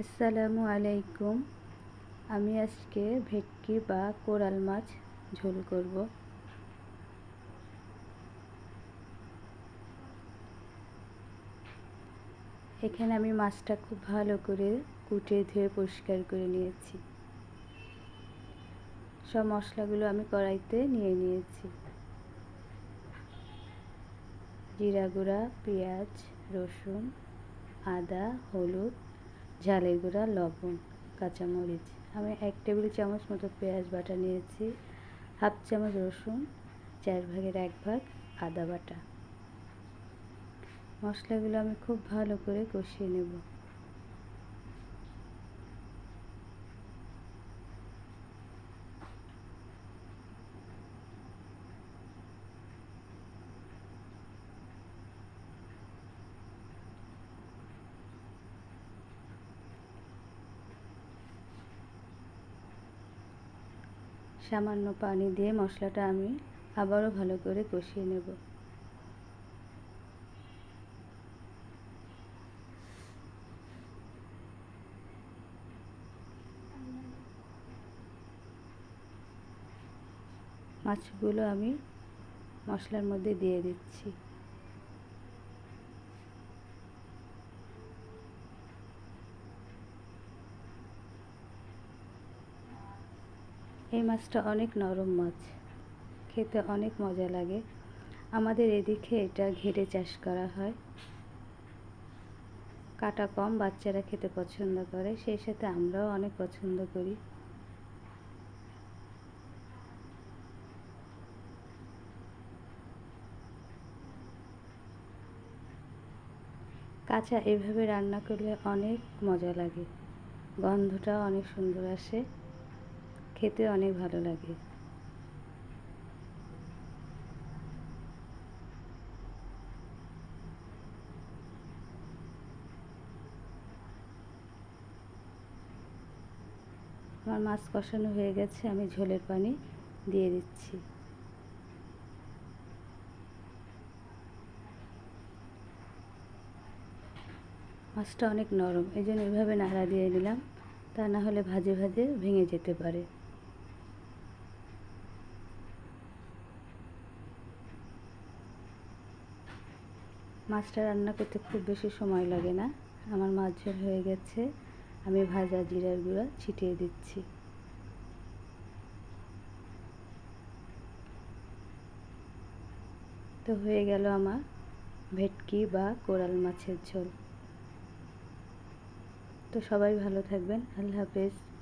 আসসালামু আলাইকুম। আমি আজকে ভেটকি বা কোরাল মাছ ঝোল করব। এখানে আমি মাছটা খুব ভালো করে কুটে ধুয়ে পরিষ্কার করে নিয়েছি। সব মশলাগুলো আমি কড়াইতে নিয়ে নিয়েছি। জিরা গুঁড়া, পেঁয়াজ, রসুন, আদা, হলুদ ঝালের গুঁড়া, লবণ, কাঁচামরিচ। আমি এক টেবিল চামচ মতো পেঁয়াজ বাটা নিয়েছি, হাফ চামচ রসুন, চার ভাগের এক ভাগ আদা বাটা। মশলাগুলো আমি খুব ভালো করে কষিয়ে নেব। সামান্য পানি দিয়ে মশলাটা আমি আবারও ভালো করে কষিয়ে নেব। মাছগুলো আমি মশলার মধ্যে দিয়ে দিচ্ছি। এই মাছটা অনেক নরম মাছ। খেতে অনেক মজা লাগে। আমাদের এদিকে এটা ঘিরে চাষ করা হয়। কাটা কম, বাচ্চারা খেতে পছন্দ করে। সেই সাথে আমরাও অনেক পছন্দ করি। কাঁচা এভাবে রান্না করলে অনেক মজা লাগে। গন্ধটা অনেক সুন্দর আসে। খেতে অনেক ভালো লাগে। আমার মাছ কষানো হয়ে গেছে, আমি ঝোলের পানি দিয়ে দিচ্ছি। মাছটা অনেক নরম, এই জন্য এভাবে নাড়া দিয়ে নিলাম, তা না হলে ভাজে ভাজে ভেঙে যেতে পারে। মাছটা রান্না করতে খুব বেশি সময় লাগে না। আমার মাছ ঝোল হয়ে গেছে। আমি ভাজা জিরার গুঁড়া ছিটিয়ে দিচ্ছি। তো হয়ে গেল আমার ভেটকি বা কোরাল মাছের ঝোল। তো সবাই ভালো থাকবেন। আল্লাহ হাফেজ।